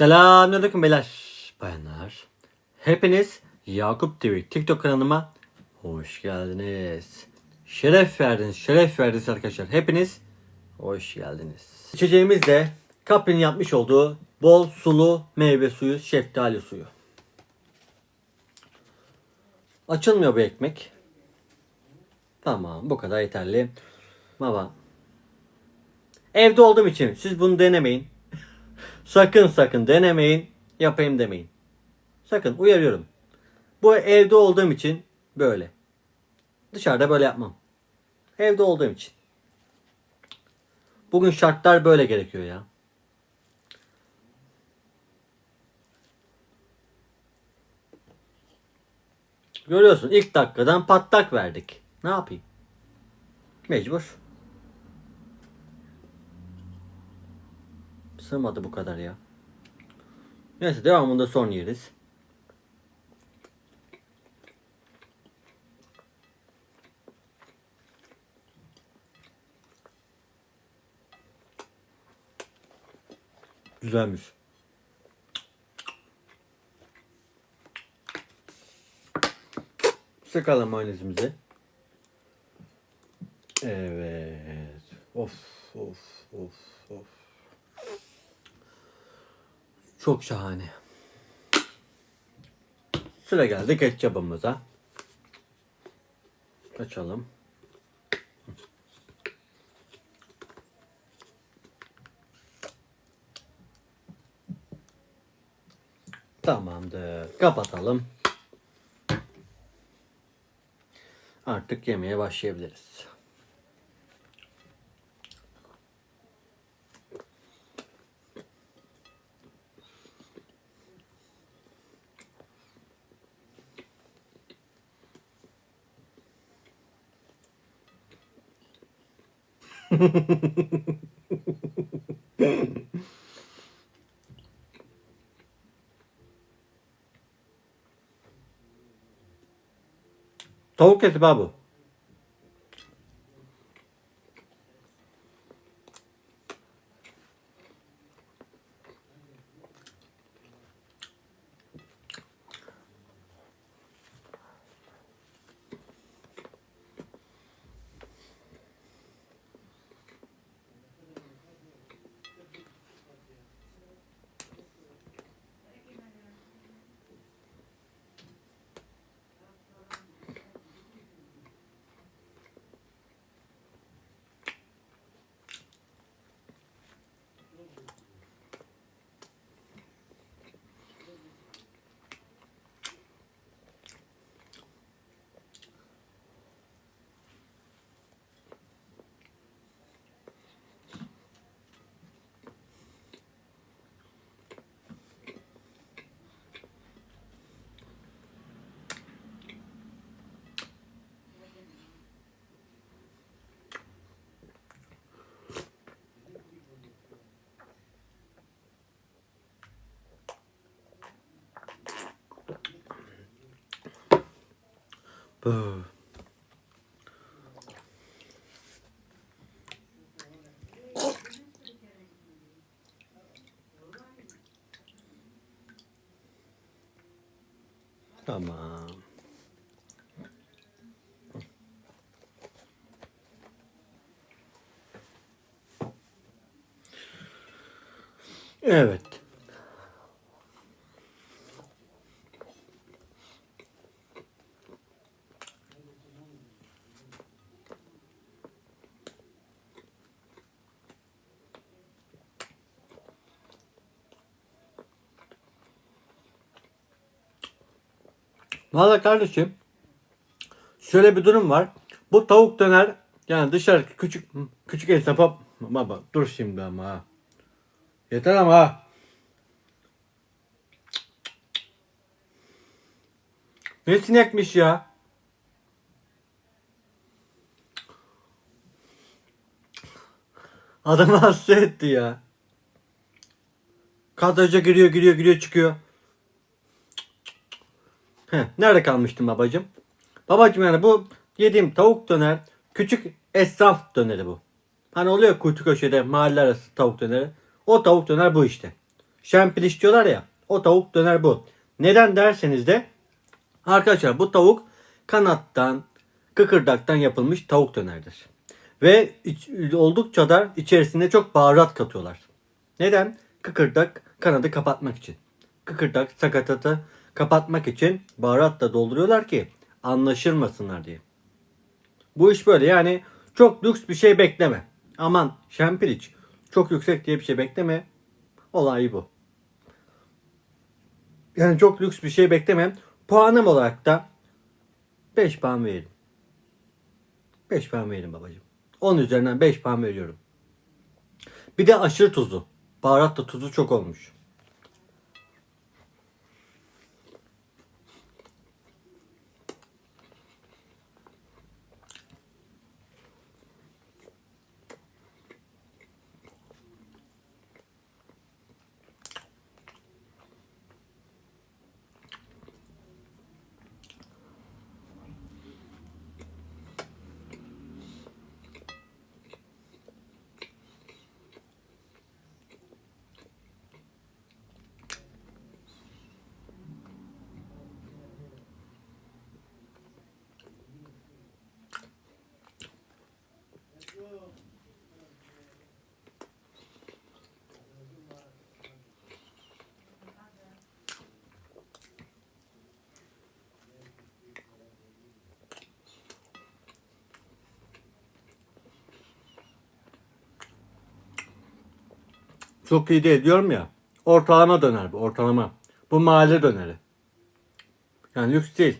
Selamünaleyküm beyler, bayanlar. Hepiniz Yakup TV TikTok kanalıma hoş geldiniz. Şeref verdiniz, şeref verdiniz arkadaşlar. Hepiniz hoş geldiniz. İçeceğimiz de Kaprin yapmış olduğu bol sulu meyve suyu, şeftali suyu. Açılmıyor bu ekmek. Tamam bu kadar yeterli. Baba. Evde olduğum için siz bunu denemeyin. Sakın sakın denemeyin. Yapayım demeyin. Sakın uyarıyorum. Bu evde olduğum için böyle. Dışarıda böyle yapmam. Evde olduğum için. Bugün şartlar böyle gerekiyor ya. Görüyorsun ilk dakikadan patlak verdik. Ne yapayım? Mecbur. Sığmadı bu kadar ya. Neyse devamında son yeriz. Güzelmiş. Sıkalım mayonezimizi. Evet. Of of of of. Çok şahane. Sıra geldi ketçabımıza. Açalım. Tamamdır. Kapatalım. Artık yemeye başlayabiliriz. Tavuk eti babu. Bu. Tamam. Evet. Valla kardeşim şöyle bir durum var. Bu tavuk döner yani dışarı küçük küçük esnafa baba dur şimdi ama. Yeter ama. Ne sinekmiş ya. Adamı hasta etti ya. Kadraja giriyor giriyor giriyor çıkıyor. Nerede kalmıştım babacım? Babacım yani bu yediğim tavuk döner küçük esnaf döneri bu. Hani oluyor kuytu köşede mahalle arası tavuk döneri. O tavuk döner bu işte. Şempiliş diyorlar ya. O tavuk döner bu. Neden derseniz de arkadaşlar bu tavuk kanattan, kıkırdaktan yapılmış tavuk dönerdir. Ve iç- oldukça da içerisinde çok baharat katıyorlar. Neden? Kıkırdak kanadı kapatmak için. Kıkırdak sakatatı kapatmak için baharat da dolduruyorlar ki anlaşılmasınlar diye. Bu iş böyle yani çok lüks bir şey bekleme. Aman şempiliç çok yüksek diye bir şey bekleme. Olay bu. Yani çok lüks bir şey bekleme. Puanım olarak da 5 puan veririm. 5 puan veririm babacığım. 10 üzerinden 5 puan veriyorum. Bir de aşırı tuzlu. Baharat da tuzu çok olmuş. Çok iyi değil diyorum ya. Ortalama döner bu ortalama. Bu mahalle döneri. Yani lüks değil.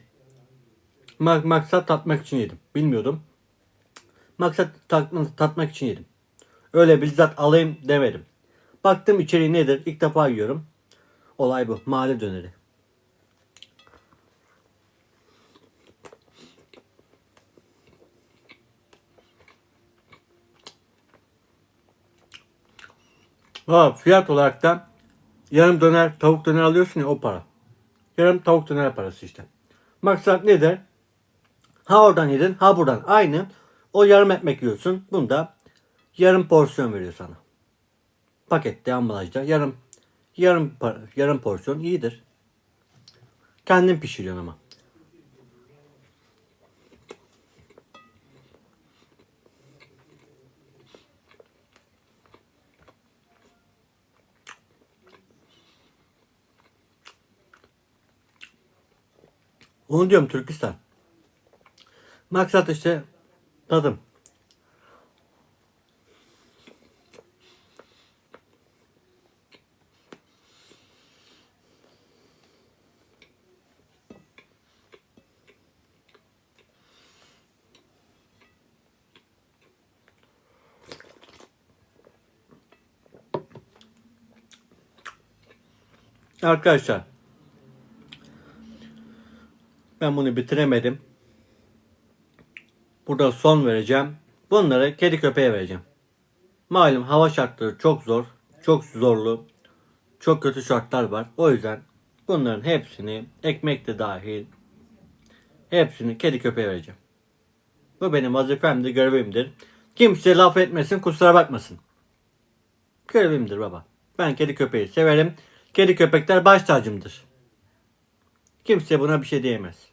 Mak- maksat tatmak için yedim. Bilmiyordum. Maksat tatma- tatmak için yedim. Öyle bizzat alayım demedim. Baktım içeriği nedir? İlk defa yiyorum. Olay bu. Mahalle döneri. Ha, fiyat olarak da yarım döner tavuk döner alıyorsun ya o para. Yarım tavuk döner parası işte. Maksat nedir? Ha oradan yedin ha buradan aynı. O yarım ekmek yiyorsun. Bunda yarım porsiyon veriyor sana. Pakette ambalajda yarım yarım yarım porsiyon iyidir. Kendin pişiriyorsun ama. Onu diyorum Türkistan. Maksat işte tadım. Arkadaşlar ben bunu bitiremedim. Burada son vereceğim. Bunları kedi köpeğe vereceğim. Malum hava şartları çok zor. Çok zorlu. Çok kötü şartlar var. O yüzden bunların hepsini ekmek de dahil hepsini kedi köpeğe vereceğim. Bu benim vazifemdir, görevimdir. Kimse laf etmesin, kusura bakmasın. Görevimdir baba. Ben kedi köpeği severim. Kedi köpekler baş tacımdır. Kimse buna bir şey diyemez.